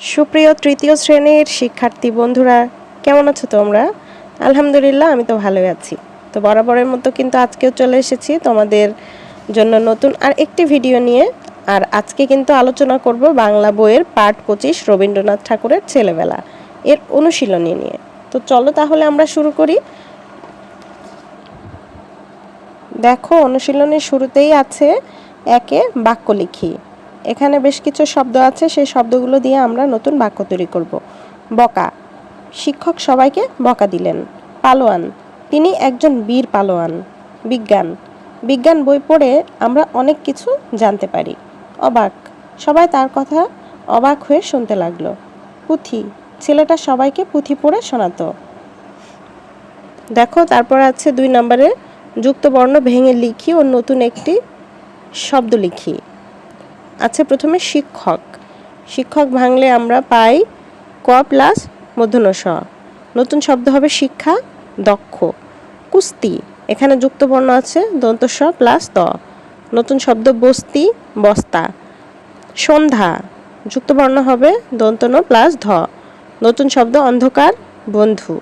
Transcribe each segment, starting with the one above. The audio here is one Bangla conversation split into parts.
সুপ্রিয় তৃতীয় শ্রেণির শিক্ষার্থী বন্ধুরা, কেমন আছো তোমরা? আলহামদুলিল্লাহ, আমি তো ভালোই আছি। তো বরাবরের মতো কিন্তু আজকেও চলে এসেছি তোমাদের জন্য নতুন আর একটি ভিডিও নিয়ে। আর আজকে কিন্তু আলোচনা করব বাংলা বইয়ের পাঠ পঁচিশ রবীন্দ্রনাথ ঠাকুরের ছেলেবেলা, এর অনুশীলনী নিয়ে। তো চলো তাহলে আমরা শুরু করি। দেখো, অনুশীলনের শুরুতেই আছে একে বাক্য লিখি এখানে বেশ কিছু শব্দ আছে, সেই শব্দগুলো দিয়ে আমরা নতুন বাক্য তৈরি করব। বকা। শিক্ষক সবাইকে বকা দিলেন। পালোয়ান। তিনি একজন বীর পালোয়ান, বিজ্ঞান। বিজ্ঞান বই পড়ে আমরা অনেক কিছু জানতে পারি। অবাক। সবাই তার কথা অবাক হয়ে শুনতে লাগল। পুঁথি। ছেলেটা সবাইকে পুঁথি পড়ে শোনাতো। দেখো, তারপর আছে দুই নম্বরে যুক্ত বর্ণ ভেঙে লিখি ও নতুন একটি শব্দ লিখি। আছে প্রথমে শিক্ষক। শিক্ষক ভাঙলে আমরা পাই ক প্লাস মধ্যন স নতুন শব্দ হবে শিক্ষা দক্ষ। কুস্তি, এখানে যুক্ত বর্ণ আছে দন্ত স প্লাস ত। নতুন শব্দ বস্তি, বস্তা। সন্ধ্যা যুক্ত বর্ণ হবে দন্ত ন প্লাস ধ। নতুন শব্দ অন্ধকার, বন্ধু।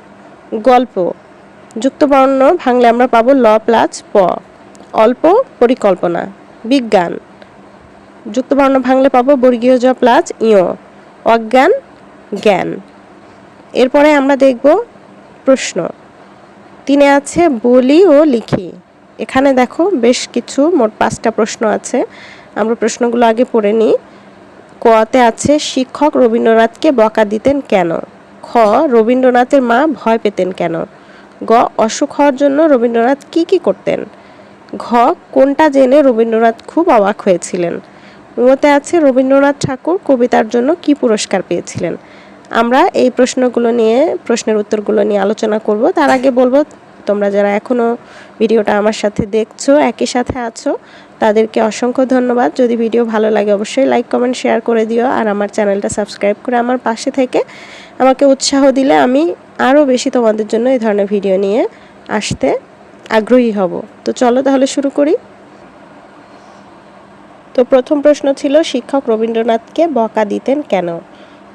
গল্প যুক্ত বর্ণ ভাঙলে আমরা পাবো ল প্লাস প। অল্প পরিকল্পনা, বিজ্ঞান। যুক্ত বর্ণ ভাঙলে পাবো বর্গীয় জ প্লাস ইয়। অজ্ঞান, জ্ঞান। এরপরে আমরা দেখব প্রশ্ন। তিনে আছে বলি ও লিখি। এখানে দেখো বেশ কিছু, মোট পাঁচটা প্রশ্ন আছে। আমরা প্রশ্নগুলো আগে পড়ে নিই। কতে আছে, শিক্ষক রবীন্দ্রনাথকে বকা দিতেন কেন? খ, রবীন্দ্রনাথের মা ভয় পেতেন কেন? গ, অসুখ হওয়ার জন্য রবীন্দ্রনাথ কি কি করতেন? ঘ, কোনটা জেনে রবীন্দ্রনাথ খুব অবাক হয়েছিলেন? মতে আছে রবীন্দ্রনাথ ঠাকুর কবিতার জন্য কি পুরস্কার পেয়েছিলেন। আমরা এই প্রশ্নগুলো নিয়ে, প্রশ্নের উত্তরগুলো নিয়ে আলোচনা করব। তার আগে বলব, তোমরা যারা এখনও ভিডিওটা আমার সাথে দেখছ, একই সাথে আছো, তাদেরকে অসংখ্য ধন্যবাদ। যদি ভিডিও ভালো লাগে অবশ্যই লাইক, কমেন্ট, শেয়ার করে দিও আর আমার চ্যানেলটা সাবস্ক্রাইব করে আমার পাশে থেকে আমাকে উৎসাহ দিলে আমি আরও বেশি তোমাদের জন্য এই ধরনের ভিডিও নিয়ে আসতে আগ্রহী হব। তো চলো তাহলে শুরু করি। তো প্রথম প্রশ্ন ছিল, শিক্ষক রবীন্দ্রনাথকে বকা দিতেন কেন?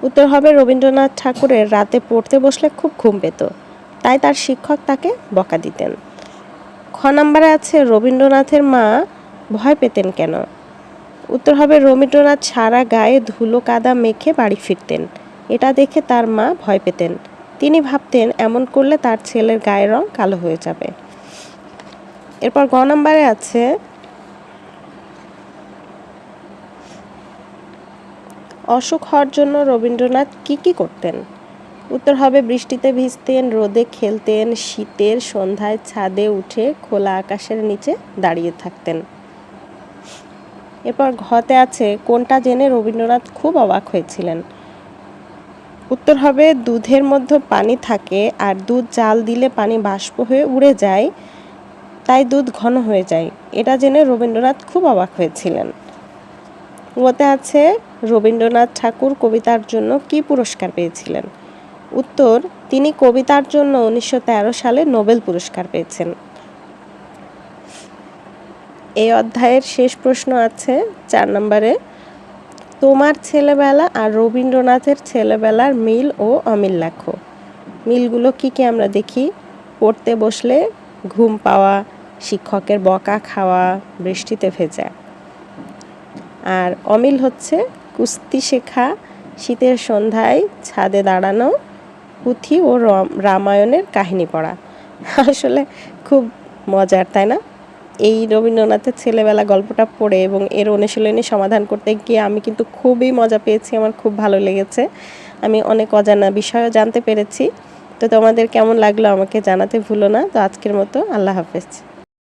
উত্তর হবে, রবীন্দ্রনাথ ঠাকুরের রাতে পড়তে বসলে খুব ঘুম পেত, তাই তার শিক্ষক তাকে বকা দিতেন। খ নম্বরে আছে, রবীন্দ্রনাথের মা ভয় পেতেন কেন? উত্তর হবে, রবীন্দ্রনাথ সারা গায়ে ধুলো কাদা মেখে বাড়ি ফিরতেন, এটা দেখে তার মা ভয় পেতেন। তিনি ভাবতেন, এমন করলে তার ছেলের গায়ের রং কালো হয়ে যাবে। এরপর গ নম্বরে আছে অসুখ হওয়ার জন্য রবীন্দ্রনাথ কি কি করতেন? উত্তর হবে, বৃষ্টিতে ভিজতেন, রোদে খেলতেন, শীতের সন্ধ্যায় ছাদে উঠে খোলা আকাশের নিচে দাঁড়িয়ে থাকতেন। এরপর ঘতে আছে, কোনটা জেনে রবীন্দ্রনাথ খুব অবাক হয়েছিলেন। উত্তর হবে, দুধের মধ্যে পানি থাকে আর দুধ জাল দিলে পানি বাষ্প হয়ে উড়ে যায়, তাই দুধ ঘন হয়ে যায়। এটা জেনে রবীন্দ্রনাথ খুব অবাক হয়েছিলেন। ওতে আছে রবীন্দ্রনাথ ঠাকুর কবিতার জন্য কি পুরস্কার পেয়েছিলেন? উত্তর, তিনি কবিতার জন্য উনিশশো তেরো সালে নোবেল পুরস্কার পেয়েছেন। এই অধ্যায়ের শেষ প্রশ্ন আছে চার নম্বরে, তোমার ছেলেবেলা আর রবীন্দ্রনাথের ছেলেবেলার মিল ও অমিল লেখো। মিলগুলো কি কি আমরা দেখি? পড়তে বসলে ঘুম পাওয়া, শিক্ষকের বকা খাওয়া, বৃষ্টিতে ভেজা। আর অমিল হচ্ছে কুস্তি শেখা, শীতের সন্ধ্যায় ছাদে দাঁড়ানো, পুঁথি ও রামায়ণের কাহিনী পড়া। আসলে খুব মজার, তাই না? এই রবীন্দ্রনাথের ছেলেবেলা গল্পটা পড়ে এবং এর অনুশীলনী সমাধান করতে গিয়ে আমি কিন্তু খুবই মজা পেয়েছি, আমার খুব ভালো লেগেছে। আমি অনেক অজানা বিষয়ও জানতে পেরেছি। তো তোমাদের কেমন লাগল আমাকে জানাতে ভুলো না। তো আজকের মতো আল্লাহ হাফেজ।